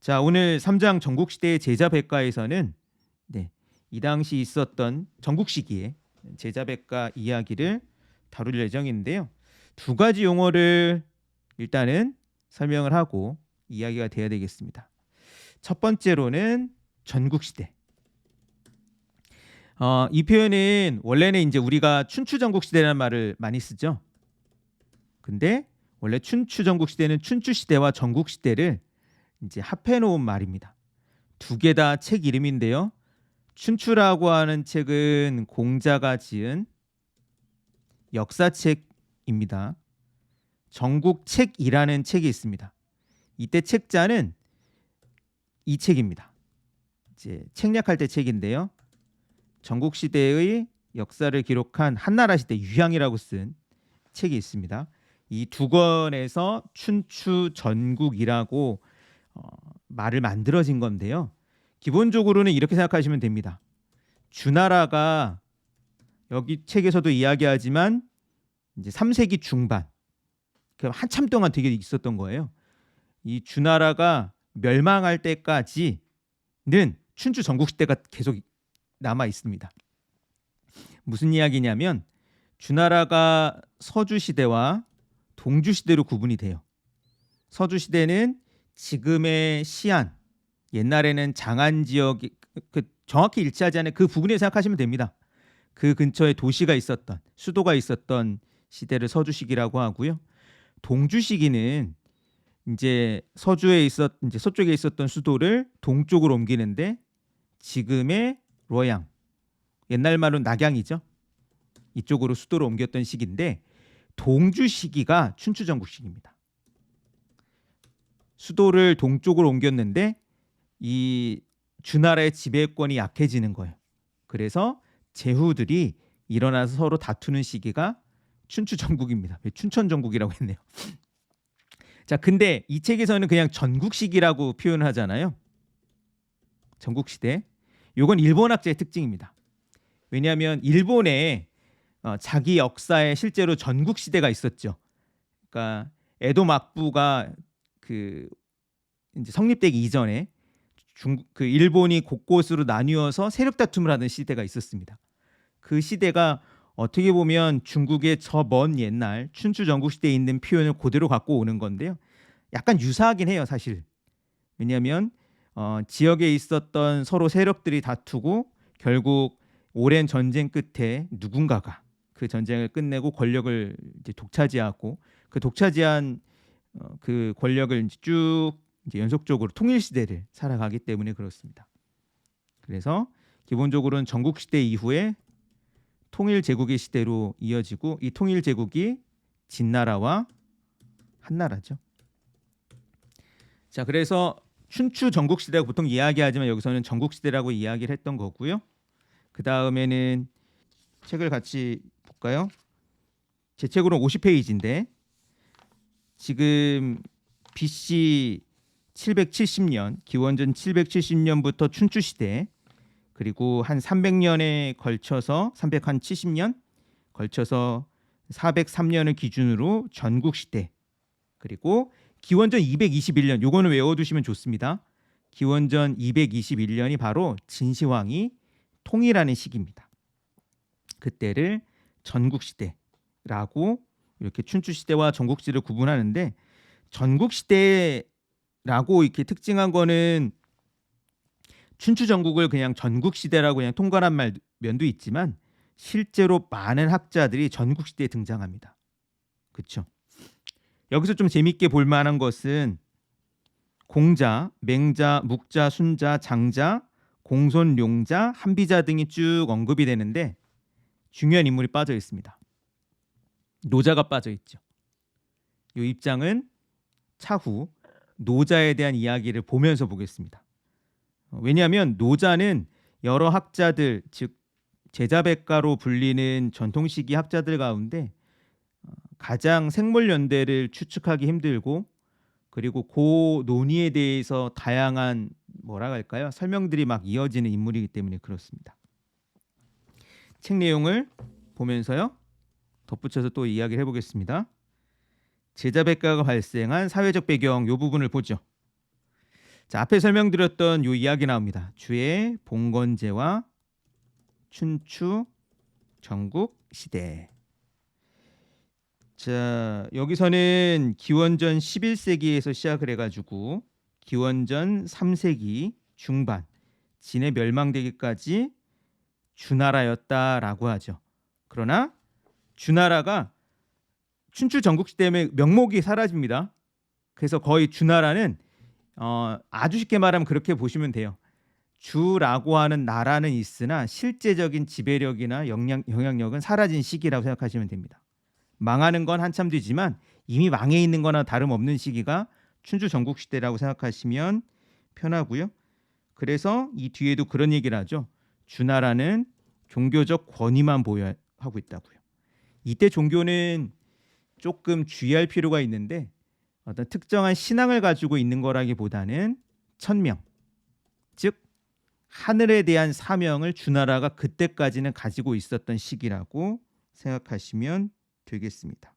자, 오늘 3장 전국 시대의 제자 백과에서는 네, 이 당시 있었던 전국 시기의 제자 백과 이야기를 다룰 예정인데요. 두 가지 용어를 일단은 설명을 하고 이야기가 돼야 되겠습니다. 첫 번째로는 전국 시대. 어, 이 표현은 원래는 이제 우리가 춘추 전국 시대라는 말을 많이 쓰죠. 근데 원래 춘추 전국 시대는 춘추 시대와 전국 시대를 이제 합해 놓은 말입니다. 두 개 다 책 이름인데요. 춘추라고 하는 책은 공자가 지은 역사책입니다. 전국책이라는 책이 있습니다. 이때 책자는 이 책입니다. 이제 책략할 때 책인데요. 전국 시대의 역사를 기록한 한나라 시대 유향이라고 쓴 책이 있습니다. 이 두 권에서 춘추 전국이라고 어, 말을 만들어진 건데요. 기본적으로는 이렇게 생각하시면 됩니다. 주나라가 여기 책에서도 이야기하지만 이제 3세기 중반 그 한참 동안 되게 있었던 거예요. 이 주나라가 멸망할 때까지는 춘추 전국 시대가 계속 남아 있습니다. 무슨 이야기냐면 주나라가 서주 시대와 동주 시대로 구분이 돼요. 서주 시대는 지금의 시안, 옛날에는 장안 지역 그 정확히 일치하지 않은 그 부분에 생각하시면 됩니다. 그 근처에 도시가 있었던 수도가 있었던 시대를 서주시기라고 하고요. 동주시기는 이제 서주에 있었 이제 서쪽에 있었던 수도를 동쪽으로 옮기는데 지금의 로양 옛날 말로 낙양이죠. 이쪽으로 수도를 옮겼던 시기인데 동주 시기가 춘추 전국 시기입니다. 수도를 동쪽으로 옮겼는데 이 주나라의 지배권이 약해지는 거예요. 그래서 제후들이 일어나서 서로 다투는 시기가 춘추 전국입니다. 춘천 전국이라고 했네요. 자, 근데 이 책에서는 그냥 전국 시기라고 표현을 하잖아요. 전국 시대. 요건 일본 학자의 특징입니다. 왜냐하면 일본에 어, 자기 역사에 실제로 전국 시대가 있었죠. 그러니까 에도 막부가 그 이제 성립되기 이전에 중, 그 일본이 곳곳으로 나뉘어서 세력 다툼을 하는 시대가 있었습니다. 그 시대가 어떻게 보면 중국의 저 먼 옛날 춘추 전국 시대에 있는 표현을 그대로 갖고 오는 건데요. 약간 유사하긴 해요, 사실. 왜냐하면 어, 지역에 있었던 서로 세력들이 다투고 결국 오랜 전쟁 끝에 누군가가 그 전쟁을 끝내고 권력을 이제 독차지하고 그 독차지한 어, 그 권력을 이제 쭉 이제 연속적으로 통일 시대를 살아가기 때문에 그렇습니다. 그래서 기본적으로는 전국 시대 이후에 통일 제국의 시대로 이어지고 이 통일 제국이 진나라와 한나라죠. 자, 그래서 춘추 전국 시대가 보통 이야기하지만 여기서는 전국 시대라고 이야기를 했던 거고요. 그 다음에는 책을 같이 볼까요? 제 책으로는 50페이지인데 지금 BC 770년 기원전 770년부터 춘추 시대 그리고 한 300년에 걸쳐서 370년 걸쳐서 403년을 기준으로 전국 시대 그리고 기원전 221년 요거는 외워두시면 좋습니다. 기원전 221년이 바로 진시황이 통일하는 시기입니다. 그때를 전국 시대라고 이렇게 춘추 시대와 전국 시대를 구분하는데 전국 시대라고 이렇게 특징한 거는 춘추 전국을 그냥 전국 시대라고 그냥 통괄한 말 면도 있지만 실제로 많은 학자들이 전국 시대에 등장합니다. 그렇죠? 여기서 좀 재밌게 볼 만한 것은 공자, 맹자, 묵자, 순자, 장자, 공손, 용자, 한비자 등이 쭉 언급이 되는데 중요한 인물이 빠져 있습니다. 노자가 빠져 있죠. 이 입장은 차후 노자에 대한 이야기를 보면서 보겠습니다. 왜냐하면 노자는 여러 학자들 즉 제자백가로 불리는 전통시기 학자들 가운데 어, 가장 생물연대를 추측하기 힘들고 그리고 고 논의에 대해서 다양한 뭐라 할까요 설명들이 막 이어지는 인물이기 때문에 그렇습니다. 책 내용을 보면서요 덧붙여서 또 이야기를 해보겠습니다. 제자백가가 발생한 사회적 배경 요 부분을 보죠. 자, 앞에 설명드렸던 요 이야기 나옵니다. 주의 봉건제와 춘추 전국 시대. 자, 여기서는 기원전 11세기에서 시작을 해 가지고 기원전 3세기 중반 진의 멸망되기까지 주나라였다라고 하죠. 그러나 주나라가 춘추 전국 시대 때문에 명목이 사라집니다. 그래서 거의 주나라는 어, 아주 쉽게 말하면 그렇게 보시면 돼요. 주라고 하는 나라는 있으나 실제적인 지배력이나 영향, 영향력은 사라진 시기라고 생각하시면 됩니다. 망하는 건 한참 뒤지만 이미 망해 있는 거나 다름없는 시기가 춘추 전국 시대라고 생각하시면 편하고요. 그래서 이 뒤에도 그런 얘기를 하죠. 주나라는 종교적 권위만 보유하고 있다고요. 이때 종교는 조금 주의할 필요가 있는데 어떤 특정한 신앙을 가지고 있는 거라기보다는 천명, 즉 하늘에 대한 사명을 주나라가 그때까지는 가지고 있었던 시기라고 생각하시면 되겠습니다.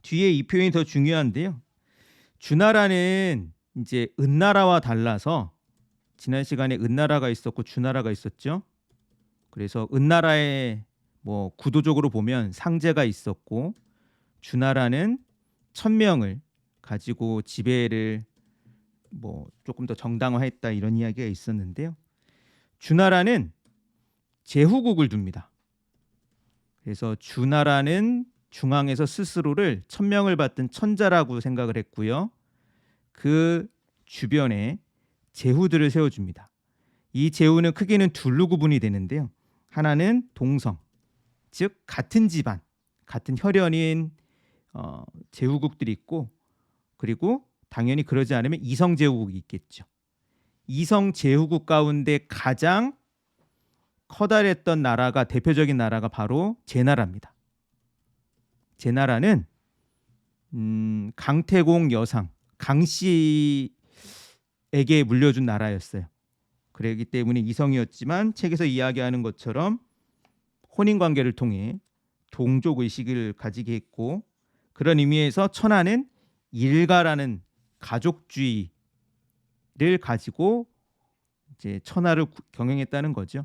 뒤에 이 표현이 더 중요한데요. 주나라는 이제 은나라와 달라서 지난 시간에 은나라가 있었고 주나라가 있었죠. 그래서 은나라에 뭐 구도적으로 보면 상제가 있었고 주나라는 천명을 가지고 지배를 뭐 조금 더 정당화했다 이런 이야기가 있었는데요. 주나라는 제후국을 둡니다. 그래서 주나라는 중앙에서 스스로를 천명을 받든 천자라고 생각을 했고요. 그 주변에 제후들을 세워줍니다. 이 제후는 크게는 둘로 구분이 되는데요. 하나는 동성, 즉 같은 집안, 같은 혈연인 어, 제후국들이 있고 그리고 당연히 그러지 않으면 이성 제후국이 있겠죠. 이성 제후국 가운데 가장 커다랬던 나라가 대표적인 나라가 바로 제 나라입니다. 제 나라는 음, 강태공 여상 강 씨에게 물려준 나라였어요. 그러기 때문에 이성이었지만 책에서 이야기하는 것처럼 혼인 관계를 통해 동족 의식을 가지게 했고 그런 의미에서 천하는 일가라는 가족주의를 가지고 이제 천하를 경영했다는 거죠.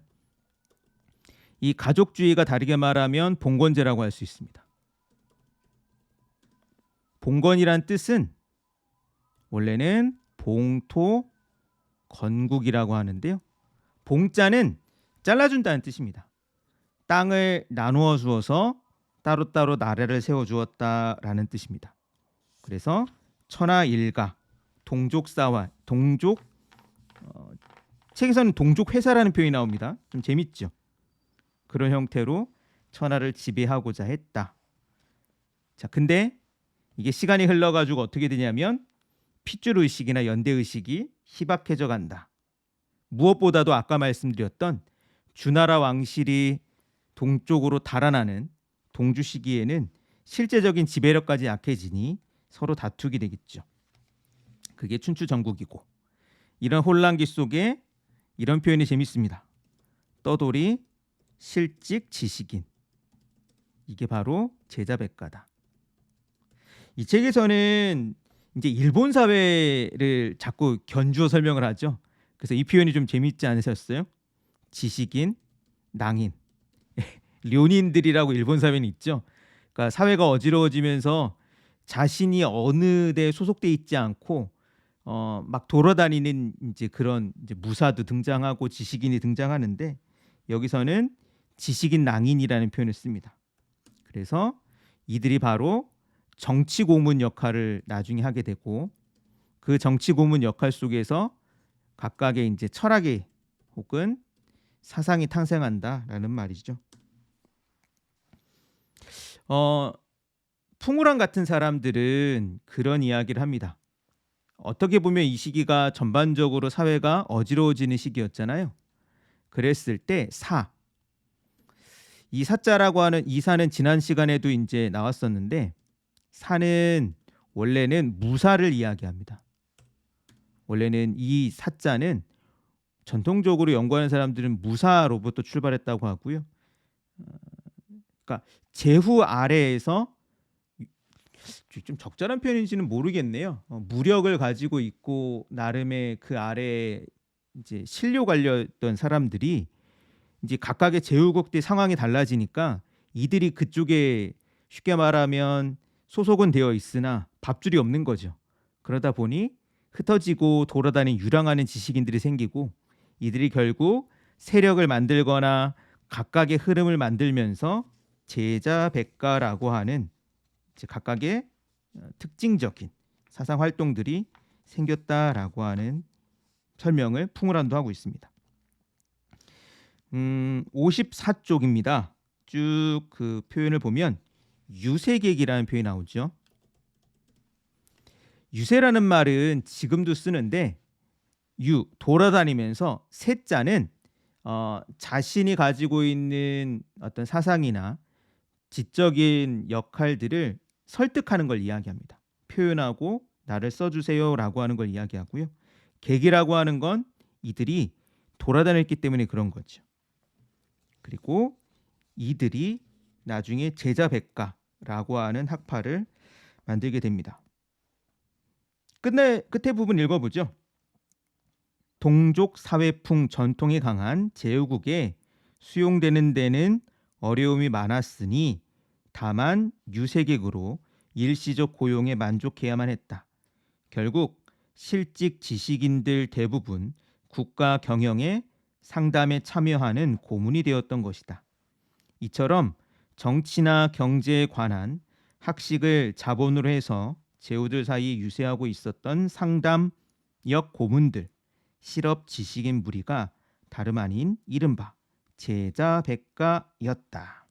이 가족주의가 다르게 말하면 봉건제라고 할 수 있습니다. 봉건이란 뜻은 원래는 봉토 건국이라고 하는데요. 봉자는 잘라준다는 뜻입니다. 땅을 나누어 주어서 따로따로 나라를 세워 주었다라는 뜻입니다. 그래서 천하 일가 동족 사화 동족 어, 책에서는 동족 회사라는 표현이 나옵니다. 좀 재밌죠. 그런 형태로 천하를 지배하고자 했다. 자, 근데 이게 시간이 흘러가지고 어떻게 되냐면 핏줄 의식이나 연대 의식이 희박해져 간다. 무엇보다도 아까 말씀드렸던 주나라 왕실이 동쪽으로 달아나는 동주 시기에는 실제적인 지배력까지 약해지니 서로 다투게 되겠죠. 그게 춘추 전국이고 이런 혼란기 속에 이런 표현이 재밌습니다. 떠돌이 실직 지식인 이게 바로 제자백가다. 이 책에서는 이제 일본 사회를 자꾸 견주어 설명을 하죠. 그래서 이 표현이 좀 재밌지 않으셨어요? 지식인, 낭인, 료닌들이라고 일본 사회는 있죠. 그러니까 사회가 어지러워지면서 자신이 어느 데 소속돼 있지 않고 어 막 돌아다니는 이제 그런 이제 무사도 등장하고 지식인이 등장하는데 여기서는 지식인 낭인이라는 표현을 씁니다. 그래서 이들이 바로 정치 고문 역할을 나중에 하게 되고 그 정치 고문 역할 속에서 각각의 이제 철학이 혹은 사상이 탄생한다라는 말이죠. 어, 풍우랑 같은 사람들은 그런 이야기를 합니다. 어떻게 보면 이 시기가 전반적으로 사회가 어지러워지는 시기였잖아요. 그랬을 때 사, 이 사자라고 하는 이 사는 지난 시간에도 이제 나왔었는데 사는 원래는 무사를 이야기합니다. 원래는 이 사자는 전통적으로 연구하는 사람들은 무사로부터 출발했다고 하고요. 어, 그러니까 제후 아래에서 좀 적절한 표현인지는 모르겠네요. 어, 무력을 가지고 있고 나름의 그 아래 이제 실료 관렸던 사람들이 이제 각각의 제후국대 상황이 달라지니까 이들이 그쪽에 쉽게 말하면 소속은 되어 있으나 밥줄이 없는 거죠. 그러다 보니 흩어지고 돌아다니는 유랑하는 지식인들이 생기고 이들이 결국 세력을 만들거나 각각의 흐름을 만들면서 제자 백가라고 하는 이제 각각의 어, 특징적인 사상 활동들이 생겼다라고 하는 설명을 풍우란도 하고 있습니다. 음, 54쪽입니다. 쭉 그 표현을 보면 유세객이라는 표현이 나오죠. 유세라는 말은 지금도 쓰는데 유 돌아다니면서 세자는 어, 자신이 가지고 있는 어떤 사상이나 지적인 역할들을 설득하는 걸 이야기합니다. 표현하고 나를 써주세요라고 하는 걸 이야기하고요. 계기라고 하는 건 이들이 돌아다녔기 때문에 그런 거죠. 그리고 이들이 나중에 제자백가라고 하는 학파를 만들게 됩니다. 끝내 끝에 부분 읽어보죠. 동족 사회풍 전통이 강한 제후국에 수용되는 데는 어려움이 많았으니 다만 유색객으로 일시적 고용에 만족해야만 했다. 결국 실직 지식인들 대부분 국가 경영에 상담에 참여하는 고문이 되었던 것이다. 이처럼 정치나 경제에 관한 학식을 자본으로 해서 제후들 사이 유세하고 있었던 상담역 고문들, 실업 지식인 무리가 다름 아닌 이른바 제자 백가였다.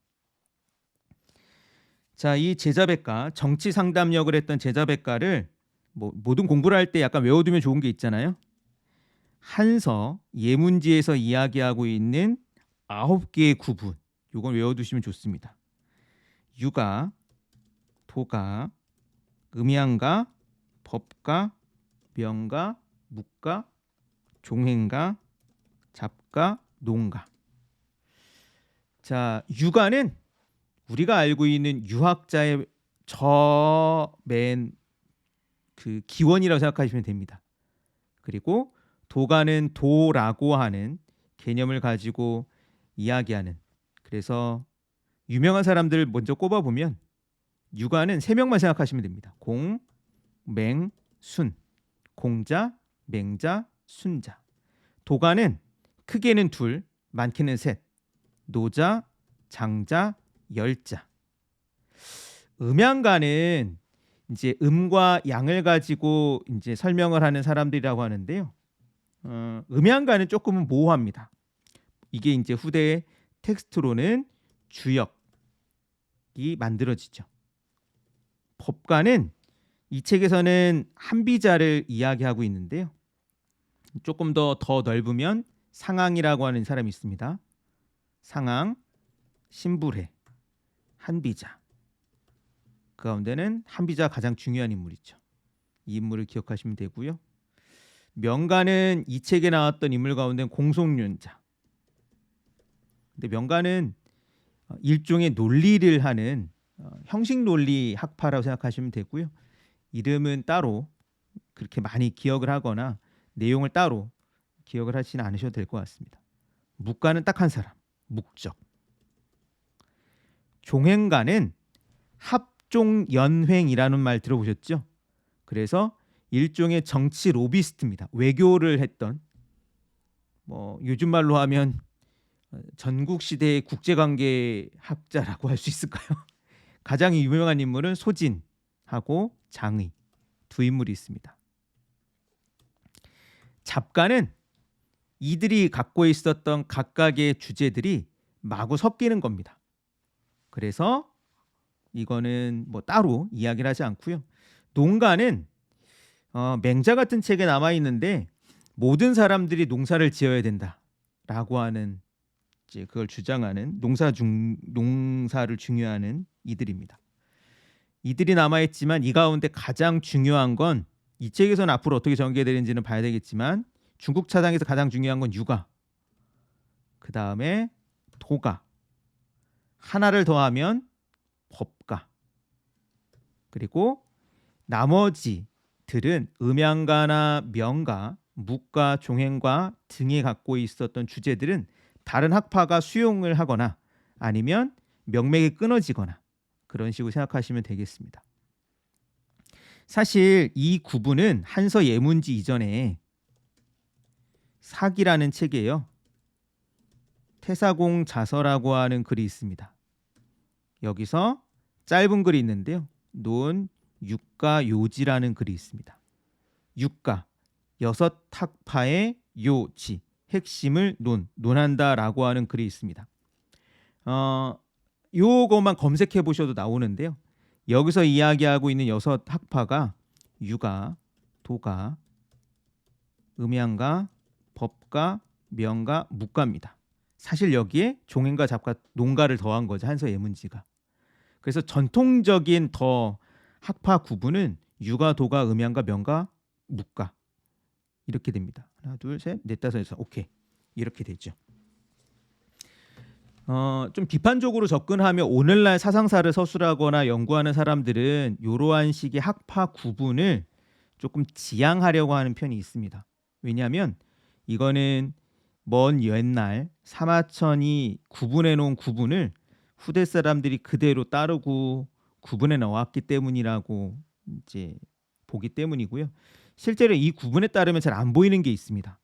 자, 이 제자백가 정치 상담 역을 했던 제자백가를 뭐 모든 공부를 할 때 약간 외워두면 좋은 게 있잖아요. 한서 예문지에서 이야기하고 있는 아홉 개의 구분. 요건 외워두시면 좋습니다. 유가, 도가, 음양가, 법가, 명가, 묵가, 종행가, 잡가, 농가. 자, 유가는 우리가 알고 있는 유학자의 저 맨 그 기원이라고 생각하시면 됩니다. 그리고 도가는 도라고 하는 개념을 가지고 이야기하는 그래서 유명한 사람들 먼저 꼽아 보면 유가는 세 명만 생각하시면 됩니다. 공, 맹, 순. 공자, 맹자, 순자. 도가는 크게는 둘, 많게는 셋. 노자, 장자, 열자. 음양가는 이제 음과 양을 가지고 이제 설명을 하는 사람들이라고 하는데요. 어, 음양가는 조금은 모호합니다. 이게 이제 후대 텍스트로는 주역이 만들어지죠. 법가는 이 책에서는 한비자를 이야기하고 있는데요. 조금 더 더 넓으면 상황이라고 하는 사람이 있습니다. 상황, 신불해, 한비자. 그 가운데는 한비자가 가장 중요한 인물이죠. 이 인물을 기억하시면 되고요. 명가는 이 책에 나왔던 인물 가운데 공송윤자. 근데 명가는 어, 일종의 논리를 하는 어, 형식 논리 학파라고 생각하시면 되고요. 이름은 따로 그렇게 많이 기억을 하거나 내용을 따로 기억을 하지는 않으셔도 될 것 같습니다. 묵가는 딱 한 사람, 묵적. 종행가는 합종연횡이라는 말 들어보셨죠? 그래서 일종의 정치 로비스트입니다. 외교를 했던 뭐 요즘 말로 하면 어, 전국 시대의 국제관계 학자라고 할 수 있을까요? 가장 유명한 인물은 소진하고 장의 두 인물이 있습니다. 잡가는 이들이 갖고 있었던 각각의 주제들이 마구 섞이는 겁니다. 그래서 이거는 뭐 따로 이야기를 하지 않고요. 농가는 어, 맹자 같은 책에 남아 있는데 모든 사람들이 농사를 지어야 된다라고 하는 이제 그걸 주장하는 농사 중 농사를 중요하는 이들입니다. 이들이 남아 있지만 이 가운데 가장 중요한 건 이 책에서는 앞으로 어떻게 전개되는지는 봐야 되겠지만 중국 차장에서 가장 중요한 건 유가. 그 다음에 도가. 하나를 더하면 법가. 그리고 나머지 들은 음양가나 명가, 묵가, 종행과 등에 갖고 있었던 주제들은 다른 학파가 수용을 하거나 아니면 명맥이 끊어지거나 그런 식으로 생각하시면 되겠습니다. 사실 이 구분은 한서 예문지 이전에 사기라는 책이에요. 태사공 자서라고 하는 글이 있습니다. 여기서 짧은 글이 있는데요. 논 육가 요지라는 글이 있습니다. 육가 여섯 학파의 요지 핵심을 논 논한다라고 하는 글이 있습니다. 어 요거만 검색해 보셔도 나오는데요. 여기서 이야기하고 있는 여섯 학파가 유가, 도가, 음양가, 법가, 명가, 묵가입니다. 사실 여기에 종행과 잡가, 농가를 더한 거죠 한서 예문지가. 그래서 전통적인 더 학파 구분은 유가, 도가, 음양가, 명가, 묵가 이렇게 됩니다. 하나, 둘, 셋, 넷, 다섯, 여섯, 오케이 이렇게 되죠. 어, 좀 비판적으로 접근하며 오늘날 사상사를 서술하거나 연구하는 사람들은 이러한 식의 학파 구분을 조금 지양하려고 하는 편이 있습니다. 왜냐하면 이거는 먼 옛날 사마천이 구분해 놓은 구분을 후대 사람들이 그대로 따르고 구분해 나왔기 때문이라고 이제 보기 때문이고요. 실제로 이 구분에 따르면 잘 안 보이는 게 있습니다.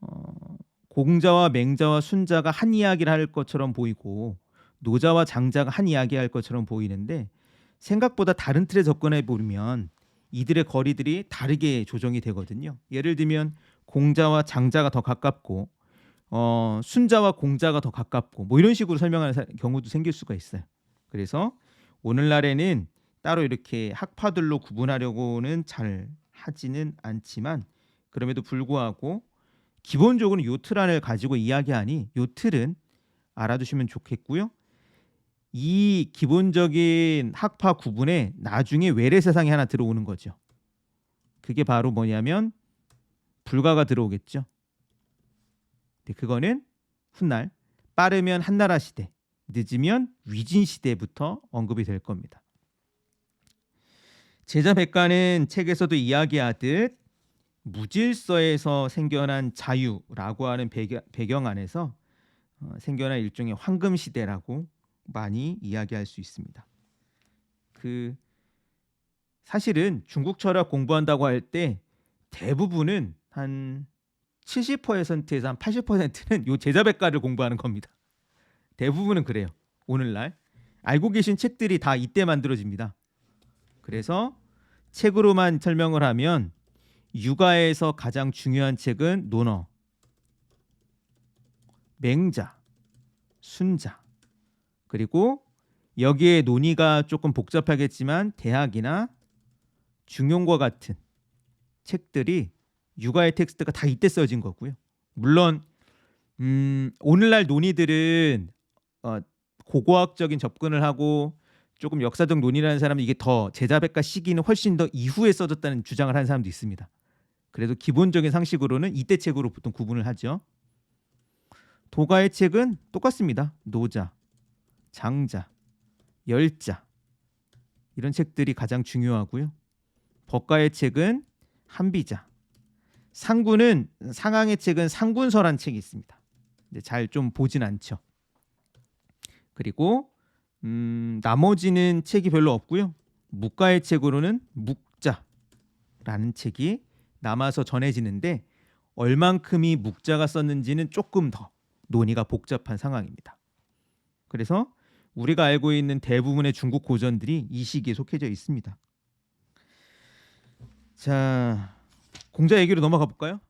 어, 공자와 맹자와 순자가 한 이야기를 할 것처럼 보이고 노자와 장자가 한 이야기 할 것처럼 보이는데 생각보다 다른 틀에 접근해 보면 이들의 거리들이 다르게 조정이 되거든요. 예를 들면 공자와 장자가 더 가깝고 어, 순자와 공자가 더 가깝고 뭐 이런 식으로 설명하는 사- 경우도 생길 수가 있어요. 그래서 오늘날에는 따로 이렇게 학파들로 구분하려고는 잘 하지는 않지만 그럼에도 불구하고 기본적으로 요틀 안을 가지고 이야기하니 요 틀은 알아두시면 좋겠고요. 이 기본적인 학파 구분에 나중에 외래 세상이 하나 들어오는 거죠. 그게 바로 뭐냐면 불가가 들어오겠죠. 근데 그거는 훗날 빠르면 한나라 시대, 늦으면 위진 시대부터 언급이 될 겁니다. 제자 백가는 책에서도 이야기하듯 무질서에서 생겨난 자유라고 하는 배경, 안에서 어, 생겨난 일종의 황금 시대라고 많이 이야기할 수 있습니다. 그 사실은 중국 철학 공부한다고 할 때 대부분은 한 70%에서 한 80%는 요 제자백가를 공부하는 겁니다. 대부분은 그래요. 오늘날 알고 계신 책들이 다 이때 만들어집니다. 그래서 책으로만 설명을 하면 육아에서 가장 중요한 책은 논어, 맹자, 순자, 그리고 여기에 논의가 조금 복잡하겠지만 대학이나 중용과 같은 책들이 육아의 텍스트가 다 이때 써진 거고요. 물론 음, 오늘날 논의들은 어, 고고학적인 접근을 하고 조금 역사적 논의라는 사람은 이게 더 제자백과 시기는 훨씬 더 이후에 써졌다는 주장을 하는 사람도 있습니다. 그래도 기본적인 상식으로는 이때 책으로 보통 구분을 하죠. 도가의 책은 똑같습니다. 노자, 장자, 열자 이런 책들이 가장 중요하고요. 법가의 책은 한비자, 상군은 상항의 책은 상군서란 책이 있습니다. 잘 좀 보진 않죠. 그리고 음, 나머지는 책이 별로 없고요. 묵가의 책으로는 묵자라는 책이 남아서 전해지는데 얼만큼이 묵자가 썼는지는 조금 더 논의가 복잡한 상황입니다. 그래서 우리가 알고 있는 대부분의 중국 고전들이 이 시기에 속해져 있습니다. 자, 공자 얘기로 넘어가 볼까요?